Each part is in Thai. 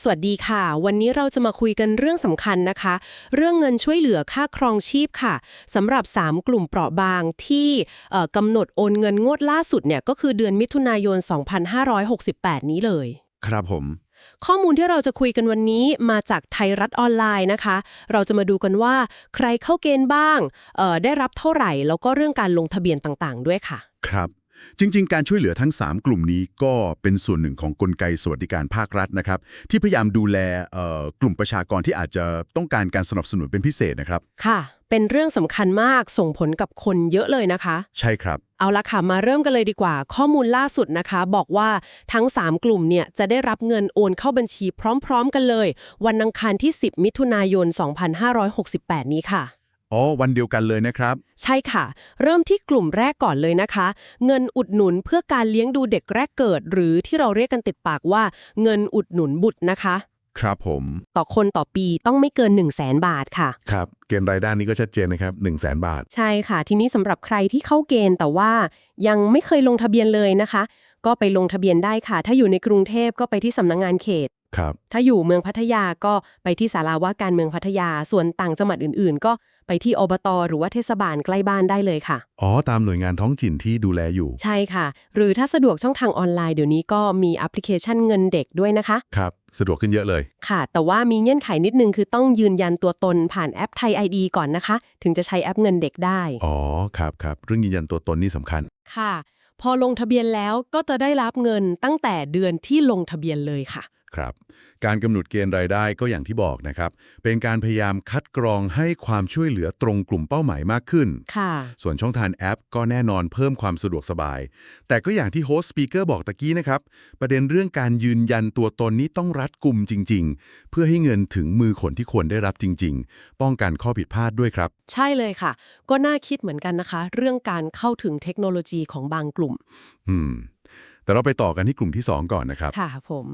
สวัสดีค่ะ วันนี้เราจะมาคุยกันเรื่องสำคัญนะคะ เรื่องเงินช่วยเหลือค่าครองชีพค่ะสำหรับ 3 กลุ่มเปราะบางที่เอ่อกำหนดโอนเงินงวดล่าสุดเนี่ยก็คือเดือนมิถุนายน 2568 นี้เลย ครับผม ข้อมูลที่เราจะคุยกันวันนี้มาจากไทยรัฐออนไลน์นะคะ เราจะมาดูกันว่าใครเข้าเกณฑ์บ้างเอ่อได้รับเท่าไหร่ แล้วก็เรื่องการลงทะเบียนต่างๆ ด้วยค่ะ ครับ จริง ๆ การช่วยเหลือทั้ง 3 กลุ่มนี้ก็เป็นส่วนหนึ่งของกลไกสวัสดิการภาครัฐนะครับ ที่พยายามดูแลเอ่อกลุ่มประชากรที่อาจจะต้องการการสนับสนุนเป็นพิเศษนะครับ ค่ะ เป็นเรื่องสำคัญมากส่งผลกับคนเยอะเลยนะคะ ใช่ครับ เอาละค่ะ มาเริ่มกันเลยดีกว่า ข้อมูลล่าสุดนะคะ บอกว่าทั้ง 3 กลุ่มเนี่ยจะได้รับเงินโอนเข้าบัญชีพร้อม ๆ กันเลย วันอังคารที่ 10 มิถุนายน 2568 นี้ค่ะ อ๋อวันเดียวกันเลยนะครับ ใช่ค่ะ เริ่มที่กลุ่มแรกก่อนเลยนะคะ เงินอุดหนุนเพื่อการเลี้ยงดูเด็กแรกเกิด หรือที่เราเรียกกันติดปากว่า เงินอุดหนุนบุตรนะคะ ครับผมต่อคนต่อปีต้องไม่เกิน 1 0 0 0 0แสนบาทค่ะ ครับ เกณฑ์รายได้นี้ก็ชัดเจนนะครับ 1 0 0 0 0แบาท ใช่ค่ะ ทีนี้สำหรับใครที่เข้าเกณฑ์แต่ว่ายังไม่เคยลงทะเบียนเลยนะคะ ก็ไปลงทะเบียนได้ค่ะ ถ้าอยู่ในกรุงเทพก็ไปที่สำนักงงานเขต ครับ ถ้าอยู่เมืองพัทยาก็ไปที่ศาลาว่าการเมืองพัทยา ส่วนต่างจังหวัดอื่นๆ ก็ไปที่อบตหรือว่าเทศบาลใกล้บ้านได้เลยค่ะ อ๋อ ตามหน่วยงานท้องถิ่นที่ดูแลอยู่ ใช่ค่ะ หรือถ้าสะดวกช่องทางออนไลน์เดี๋ยวนี้ก็มีแอปพลิเคชันเงินเด็กด้วยนะคะ ครับ สะดวกขึ้นเยอะเลย ค่ะ แต่ว่ามีเงื่อนไขนิดนึงคือต้องยืนยันตัวตนผ่านแอปไทย ID ก่อนนะคะ ถึงจะใช้แอปเงินเด็กได้ อ๋อ ครับครับเรื่องยืนยันตัวตนนี่สำคัญ ค่ะ พอลงทะเบียนแล้วก็จะได้รับเงินตั้งแต่เดือนที่ลงทะเบียนเลยค่ะ ครับ การกำหนดเกณฑ์รายได้ก็อย่างที่บอกนะครับ เป็นการพยายามคัดกรองให้ความช่วยเหลือตรงกลุ่มเป้าหมายมากขึ้น ค่ะ ส่วนช่องทางแอปก็แน่นอนเพิ่มความสะดวกสบาย แต่ก็อย่างที่โฮสต์สปีกเกอร์บอกตะกี้นะครับ ประเด็นเรื่องการยืนยันตัวตนนี้ต้องรัดกุมจริง ๆ เพื่อให้เงินถึงมือคนที่ควรได้รับจริง ๆ ป้องกันข้อผิดพลาดด้วยครับ ใช่เลยค่ะ ก็น่าคิดเหมือนกันนะคะ เรื่องการเข้าถึงเทคโนโลยีของบางกลุ่ม อืม แต่เราไปต่อกันที่กลุ่มที่ 2 ก่อนนะครับ ค่ะผม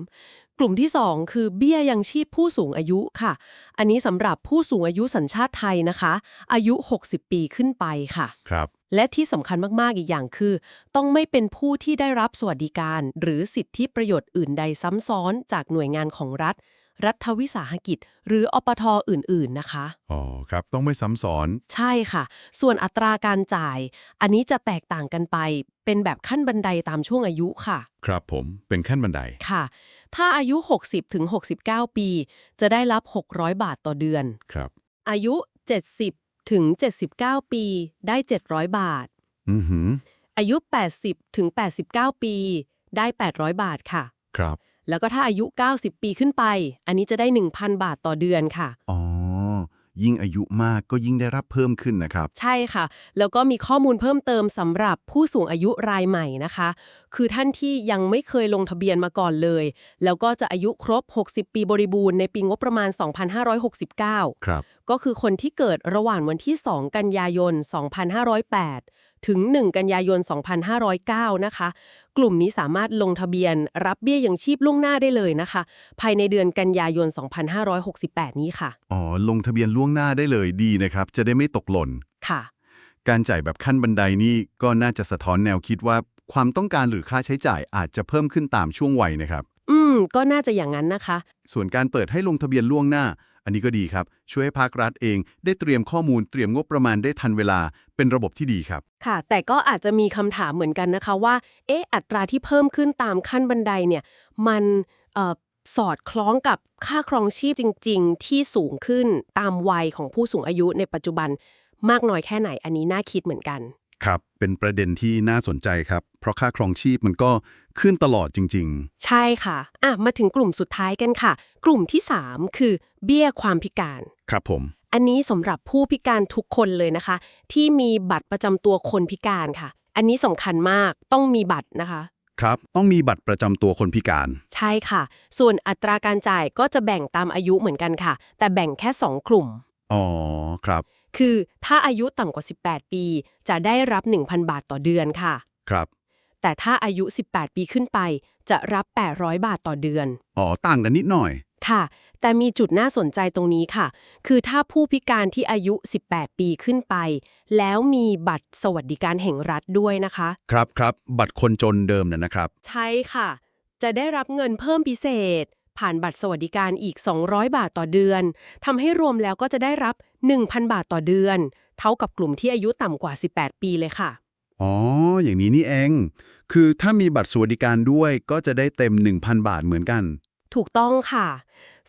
กลุ่มที่ 2 คือเบี้ยยังชีพผู้สูงอายุค่ะ อันนี้สำหรับผู้สูงอายุสัญชาติไทยนะคะ อายุ 60 ปีขึ้นไปค่ะ ครับ และที่สำคัญมาก ๆ อีกอย่างคือ ต้องไม่เป็นผู้ที่ได้รับสวัสดิการ หรือสิทธิประโยชน์อื่นใดซ้ำซ้อนจากหน่วยงานของรัฐ รัฐวิสาหกิจ หรืออปทอื่น ๆ นะคะ อ๋อครับ ต้องไม่ซ้ำซ้อน ใช่ค่ะ ส่วนอัตราการจ่าย อันนี้จะแตกต่างกันไป เป็นแบบขั้นบันไดตามช่วงอายุค่ะ ครับผมเป็นขั้นบันได ค่ะ ถ้าอายุ 60ถึง69 ปี จะได้รับ 600 บาทต่อเดือน ครับ อายุ 70ถึง79 ปีได้ 700 บาท อือหืออายุ 80ถึง89 ปี ได้ 800 บาทค่ะ ครับ แล้วก็ถ้าอายุ 90 ปีขึ้นไป อันนี้จะได้ 1,000 บาทต่อเดือนค่ะ อ๋อ ยิ่งอายุมากก็ยิ่งได้รับเพิ่มขึ้นนะครับ ใช่ค่ะ แล้วก็มีข้อมูลเพิ่มเติมสำหรับผู้สูงอายุรายใหม่นะคะ คือท่านที่ยังไม่เคยลงทะเบียนมาก่อนเลย แล้วก็จะอายุครบ 60 ปีบริบูรณ์ในปีงบประมาณ 2569 ครับ ก็คือคนที่เกิดระหว่างวันที่ 2 กันยายน 2508 ถึง 1 กันยายน 2509 นะคะ กลุ่มนี้สามารถลงทะเบียนรับเบี้ยยังชีพล่วงหน้าได้เลยนะคะ ภายในเดือนกันยายน 2568 นี้ค่ะ อ๋อ ลงทะเบียนล่วงหน้าได้เลยดีนะครับ จะได้ไม่ตกหล่น ค่ะ การจ่ายแบบขั้นบันไดนี่ก็น่าจะสะท้อนแนวคิดว่าความต้องการหรือค่าใช้จ่ายอาจจะเพิ่มขึ้นตามช่วงวัยนะครับ อืม ก็น่าจะอย่างนั้นนะคะ ส่วนการเปิดให้ลงทะเบียนล่วงหน้า อันนี้ก็ดีครับ ช่วยให้ภาครัฐเองได้เตรียมข้อมูลเตรียมงบประมาณได้ทันเวลาเป็นระบบที่ดีครับ ค่ะ แต่ก็อาจจะมีคำถามเหมือนกันนะคะว่า เอ๊ะอัตราที่เพิ่มขึ้นตามขั้นบันไดเนี่ย มันออสอดคล้องกับค่าครองชีพจริง ๆ ที่สูงขึ้นตามวัยของผู้สูงอายุในปัจจุบันมากน้อยแค่ไหนอันนี้น่าคิดเหมือนกัน ครับ เป็นประเด็นที่น่าสนใจครับ เพราะค่าครองชีพมันก็ขึ้นตลอดจริง ใช่ค่ะอะ มาถึงกลุ่มสุดท้ายกันค่ะ กลุ่มที่ 3 คือเบี้ยความพิการ ๆ ครับผม อันนี้สำหรับผู้พิการทุกคนเลยนะคะ ที่มีบัตรประจำตัวคนพิการค่ะ อันนี้สำคัญมากต้องมีบัตรนะคะ ครับ ต้องมีบัตรประจำตัวคนพิการ ใช่ค่ะ ส่วนอัตราการจ่ายก็จะแบ่งตามอายุเหมือนกันค่ะ แต่แบ่งแค่ 2 กลุ่ม อ๋อ ครับ คือถ้าอายุต่ำกว่า 18 ปี จะได้รับ 1,000 บาทต่อเดือนค่ะ ครับ แต่ถ้าอายุ 18 ปีขึ้นไป จะรับ 800 บาทต่อเดือน อ๋อ ต่างกันนิดหน่อย ค่ะ แต่มีจุดน่าสนใจตรงนี้ค่ะ คือถ้าผู้พิการที่อายุ 18 ปีขึ้นไป แล้วมีบัตรสวัสดิการแห่งรัฐด้วยนะคะ ครับครับ บัตรคนจนเดิมน่ะนะครับ ใช่ค่ะ จะได้รับเงินเพิ่มพิเศษ ผ่านบัตรสวัสดิการอีก 200 บาทต่อเดือนทำให้รวมแล้วก็จะได้รับ 1,000 บาทต่อเดือน เท่ากับกลุ่มที่อายุต่ำกว่า 18 ปีเลยค่ะ อ๋อ อย่างนี้นี่เอง คือถ้ามีบัตรสวัสดิการด้วยก็จะได้เต็ม 1,000 บาทเหมือนกัน ถูกต้องค่ะ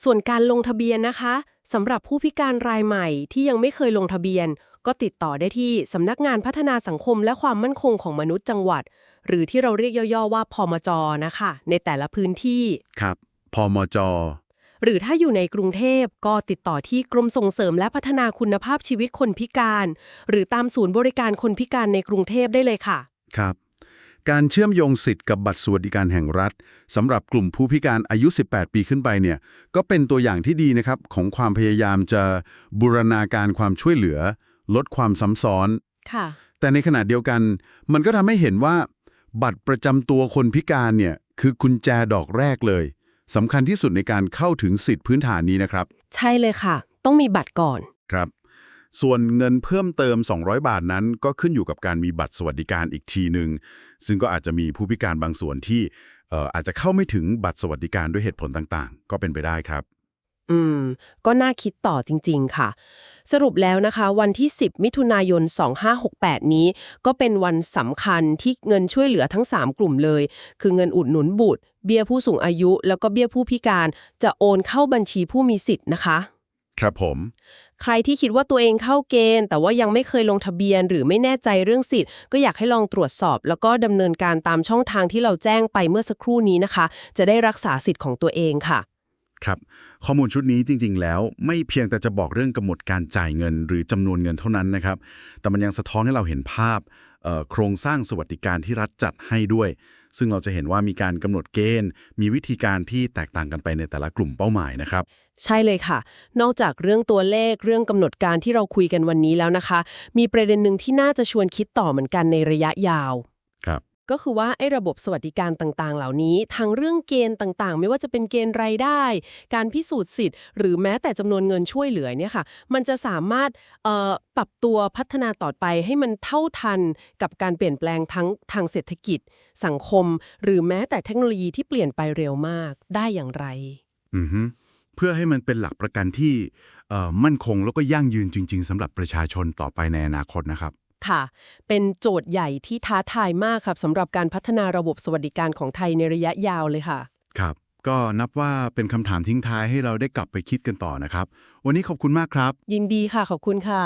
ส่วนการลงทะเบียนนะคะสำหรับผู้พิการรายใหม่ที่ยังไม่เคยลงทะเบียน ก็ติดต่อได้ที่สำนักงานพัฒนาสังคมและความมั่นคงของมนุษย์จังหวัด หรือที่เราเรียกย่อๆว่าพมจนะคะ ในแต่ละพื้นที่ ครับพอมจ หรือถ้าอยู่ในกรุงเทพก็ติดต่อที่กรมส่งเสริมและพัฒนาคุณภาพชีวิตคนพิการ หรือตามศูนย์บริการคนพิการในกรุงเทพได้เลยค่ะ ครับ การเชื่อมโยงสิทธิ์กับบัตรสวัสดิการแห่งรัฐสำหรับกลุ่มผู้พิการอายุ 18 ปีขึ้นไปเนี่ยก็เป็นตัวอย่างที่ดีนะครับของความพยายามจะบูรณาการความช่วยเหลือ ลดความซ้ำซ้อนค่ะ แต่ในขณะเดียวกัน มันก็ทำให้เห็นว่า บัตรประจำตัวคนพิการเนี่ยคือกุญแจดอกแรกเลย สำคัญที่สุดในการเข้าถึงสิทธิพื้นฐานนี้นะครับ ใช่เลยค่ะ ต้องมีบัตรก่อน ครับ ส่วนเงินเพิ่มเติม 200 บาทนั้น ก็ขึ้นอยู่กับการมีบัตรสวัสดิการอีกทีหนึ่งซึ่งก็อาจจะมีผู้พิการบางส่วนที่เอ่ออาจจะเข้าไม่ถึงบัตรสวัสดิการด้วยเหตุผลต่างๆ ก็เป็นไปได้ครับ อืม ก็น่าคิดต่อจริง ๆ ค่ะ สรุปแล้วนะคะ วันที่ 10 มิถุนายน 2568 นี้ ก็เป็นวันสำคัญที่เงินช่วยเหลือทั้ง 3 กลุ่มเลย คือเงินอุดหนุนบุตร เบี้ยผู้สูงอายุ แล้วก็เบี้ยผู้พิการจะโอนเข้าบัญชีผู้มีสิทธิ์นะคะ ครับผม ใครที่คิดว่าตัวเองเข้าเกณฑ์ แต่ว่ายังไม่เคยลงทะเบียนหรือไม่แน่ใจเรื่องสิทธิ์ ก็อยากให้ลองตรวจสอบ แล้วก็ดำเนินการตามช่องทางที่เราแจ้งไปเมื่อสักครู่นี้นะคะ จะได้รักษาสิทธิ์ของตัวเองค่ะ ครับ ข้อมูลชุดนี้จริง ๆ แล้วไม่เพียงแต่จะบอกเรื่องกำหนดการจ่ายเงิน หรือจำนวนเงินเท่านั้นนะครับ แต่มันยังสะท้อนให้เราเห็นภาพโครงสร้างสวัสดิการที่รัฐจัดให้ด้วย ซึ่งเราจะเห็นว่ามีการกำหนดเกณฑ์ มีวิธีการที่แตกต่างกันไปในแต่ละกลุ่มเป้าหมายนะครับ ใช่เลยค่ะ นอกจากเรื่องตัวเลขเรื่องกำหนดการที่เราคุยกันวันนี้แล้วนะคะ มีประเด็นหนึ่งที่น่าจะชวนคิดต่อเหมือนกันในระยะยาว ก็คือว่าไอ้ระบบสวัสดิการต่างๆ เหล่านี้ทางเรื่องเกณฑ์ต่างๆ ไม่ว่าจะเป็นเกณฑ์รายได้ การพิสูจน์สิทธิ์ หรือแม้แต่จำนวนเงินช่วยเหลือเนี่ยค่ะ มันจะสามารถเอ่อปรับตัวพัฒนาต่อไปให้มันเท่าทันกับการเปลี่ยนแปลงทั้งทางเศรษฐกิจ สังคม หรือแม้แต่เทคโนโลยีที่เปลี่ยนไปเร็วมากได้อย่างไร อือฮึเพื่อให้มันเป็นหลักประกันที่เอ่อมั่นคงแล้วก็ยั่งยืนจริง ๆสำหรับประชาชนต่อไปในอนาคตนะครับ ค่ะ เป็นโจทย์ใหญ่ที่ท้าทายมากครับสำหรับการพัฒนาระบบสวัสดิการของไทยในระยะยาวเลยค่ะ ครับ ก็นับว่าเป็นคำถามทิ้งท้ายให้เราได้กลับไปคิดกันต่อนะครับ วันนี้ขอบคุณมากครับ ยินดีค่ะขอบคุณค่ะ